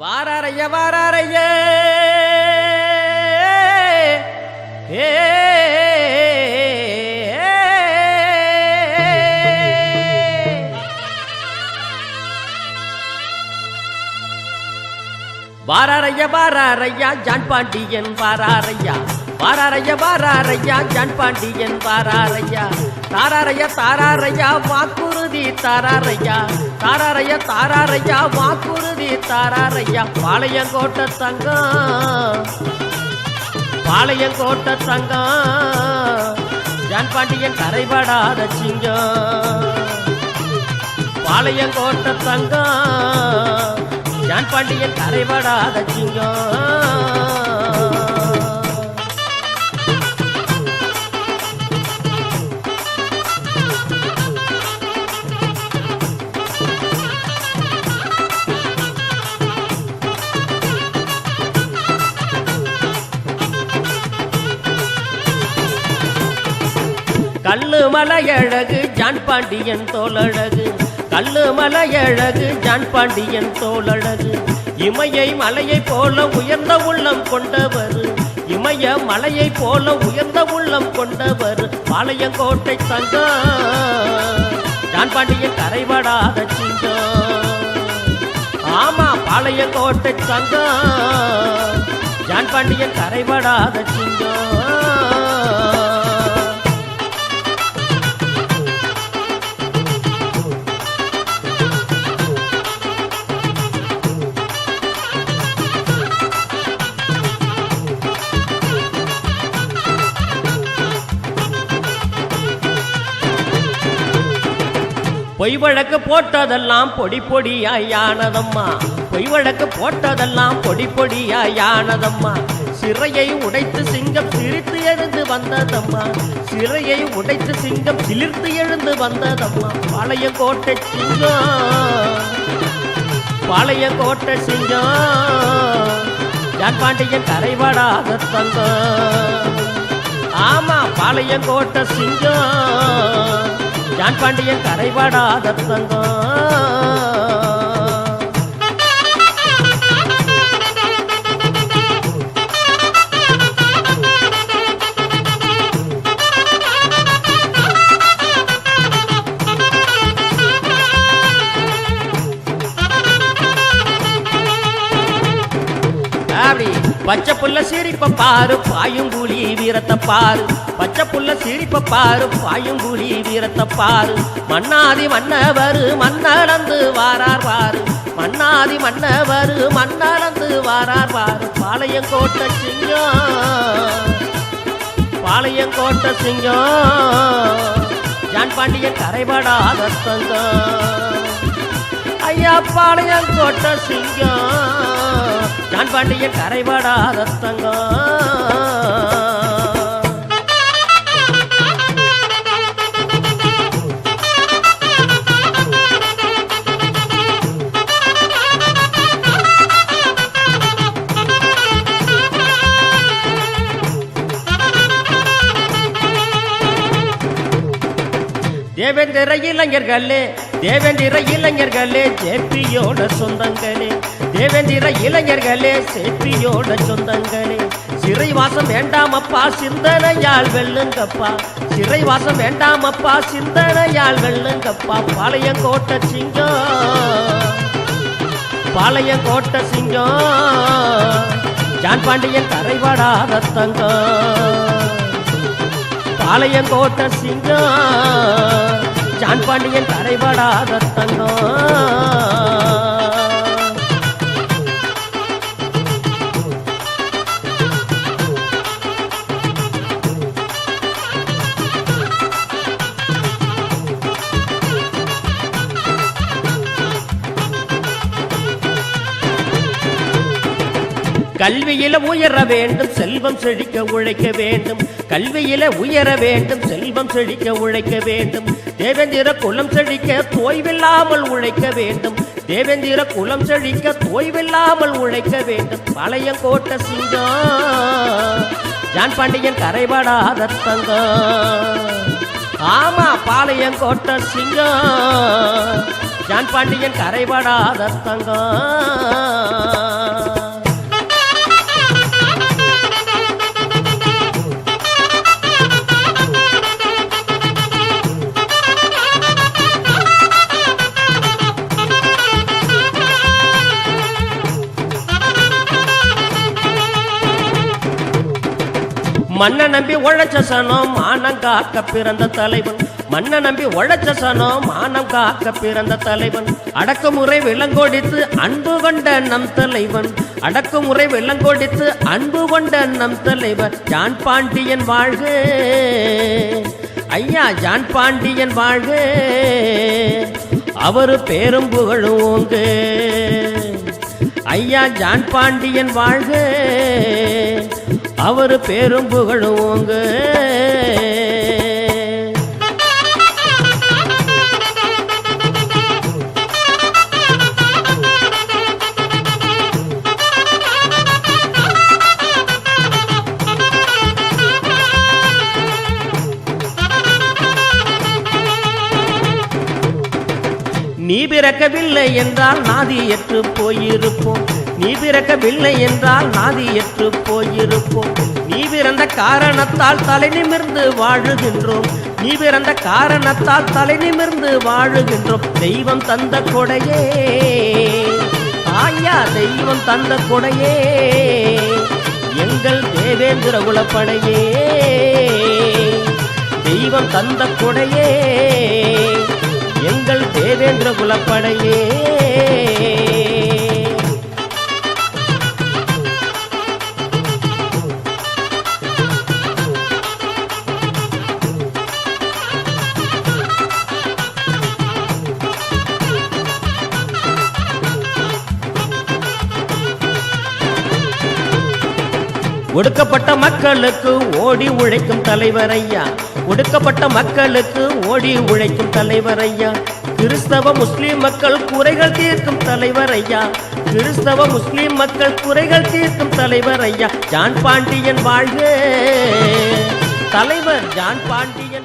வாராரைய வாராரைய ஏ வாராரைய வாராரையா ஜான் பாண்டியன் வாராரையா வாராரையா வாராரையா ஜான் பாண்டியன் வாராரையா. தாராரையா தாராரையா வாக்குறுதி தாராரையா. தாராரையா தாராரையா வாக்குறுதி தாராரையா. பாளையங்கோட்ட தங்கம் பாளையங்கோட்ட தங்கம். ஜான் பாண்டியன் கரைபடாத சிங்கம் பாளையங்கோட்ட தங்கம். ஜான் பாண்டியன் கரைபடாத சிங்கம். மலையழகு ஜான் பாண்டியன் தோலழகு கல்லு மலையழகு ஜான் பாண்டியன் தோலழகு இமையை மலையை போல உயர்ந்த உள்ளம் கொண்டவர். இமய மலையை போல உயர்ந்த உள்ளம் கொண்டவர். பாளையங்கோட்டை தங்கம். ஜான் பாண்டியன் கரைபடாத சிங்கம். ஆமா பாளையங்கோட்டை தங்கம். ஜான் பாண்டியன் கரைபடாத சிங்கம். பொய் வழக்கு போட்டதெல்லாம் பொடி பொடியாயானதம்மா. பொய் வழக்கு போட்டதெல்லாம் பொடி பொடியாயானதம்மா. சிறையை உடைத்து சிங்கம் சிரித்து எழுந்து வந்ததம்மா. சிறையை உடைத்து சிங்கம் சிலிர்த்து எழுந்து வந்ததம்மா. பாளையங்கோட்டை சிங்கம். பாளையங்கோட்டை சிங்கம். ஜான் பாண்டியன் கரைபடாத தங்கம். ஆமா பாளையங்கோட்டை சிங்கம். ஜான் பாண்டியன் கரைபடாத தங்கம். அப்படி. பச்சை புள்ள சிரிப்ப பாரு பாயுங்குழி வீரத்தை பாரு. பச்சை புள்ள சிரிப்ப பாரு பாயுங்குழி வீரத்தை பாரு. மன்னாதி மன்னவர் மன்னடந்து வாரார் பாரு. மன்னாதி மன்னவரு மன்னடந்து வாரார் பாரு. பாளையங்கோட்டை சிங்கம் பாளையங்கோட்டை சிங்கம். ஜான் பாண்டியன் கரைபடாத தங்கம். ஐயா பாளையங்கோட்டை சிங்கம். ஜான் பாண்டியன் கரைபடாத தங்கம். தேவேந்திர இளைஞர்களே தேவேந்திர இளைஞர்களே ஜேபியோட சொந்தங்களே. தேவேந்திர இளைஞர்களே சேப்பியோட சொந்தங்களே. சிறைவாசம் வேண்டாமப்பா சிந்தனையால் வெல்லுங்கப்பா. சிறைவாசம் வேண்டாமப்பா சிந்தனையால் வெல்லுங்கப்பா. பாளையங்கோட்டை சிங்கம் பாளையங்கோட்டை சிங்கம். ஜான் பாண்டியன் கரைபடாத தங்கம் பாளையங்கோட்ட சிங்கம். படாத கரைபடாத தங்கம் கல்வியில உயர வேண்டும் செல்வம் செழிக்க உழைக்க வேண்டும். கல்வியில உயர வேண்டும் செல்வம் செழிக்க உழைக்க வேண்டும். தேவேந்திர குலம் செழிக்க தோய்வில்லாமல் உழைக்க வேண்டும். தேவேந்திர குலம் செழிக்க தோய்வில்லாமல் உழைக்க வேண்டும். பாளையங்கோட்டை சிங்கம் ஜான் பாண்டியன் கரைபடாத தங்கம். ஆமா பாளையங்கோட்டை சிங்கம் ஜான் பாண்டியன் கரைபடாத தங்கம். மண்ணை நம்பி உழைச்ச சனம் மானம் காக்க பிறந்த தலைவன். மண்ணை நம்பி உழைச்ச சனம் மானம் காக்க பிறந்த தலைவன். அடக்குமுறை விலங்கொடித்து அன்பு கொண்ட நம் தலைவன். அடக்குமுறை விலங்கொடித்து அன்பு கொண்ட நம் தலைவன் ஜான் பாண்டியன் வாழ்க. ஐயா ஜான் பாண்டியன் வாழ்க. அவரு பேரும் புகழுவோங்க ஐயா ஜான் பாண்டியன் வாழ்க. அவரு பேரும் புகழுவோங்க நீ பிறக்கவில்லை என்றால் நாதியற்று போயிருப்போம். நீ பிறக்கவில்லை என்றால் நாதியற்று போயிருப்போம். நீ பிறந்த காரணத்தால் தலை நிமிர்ந்து வாழுகின்றோம். நீ பிறந்த காரணத்தால் தலை நிமிர்ந்து வாழுகின்றோம். தெய்வம் தந்த கொடையே. ஆயா தெய்வம் தந்த கொடையே. எங்கள் தேவேந்திர குலப்படையே. தெய்வம் தந்த கொடையே. எங்கள் தேவேந்திர குலப்படையே. ஒடுக்கப்பட்ட மக்களுக்கு ஓடி உழைக்கும் தலைவர் ஐயா. ஒடுக்கப்பட்ட மக்களுக்கு ஓடி உழைக்கும் தலைவர் ஐயா. கிறிஸ்தவ முஸ்லிம் மக்கள் குறைகள் தீர்க்கும் தலைவர் ஐயா. கிறிஸ்தவ முஸ்லிம் மக்கள் குறைகள் தீர்க்கும் தலைவர் ஐயா. ஜான் பாண்டியன் வாழ்க தலைவர் ஜான் பாண்டியன்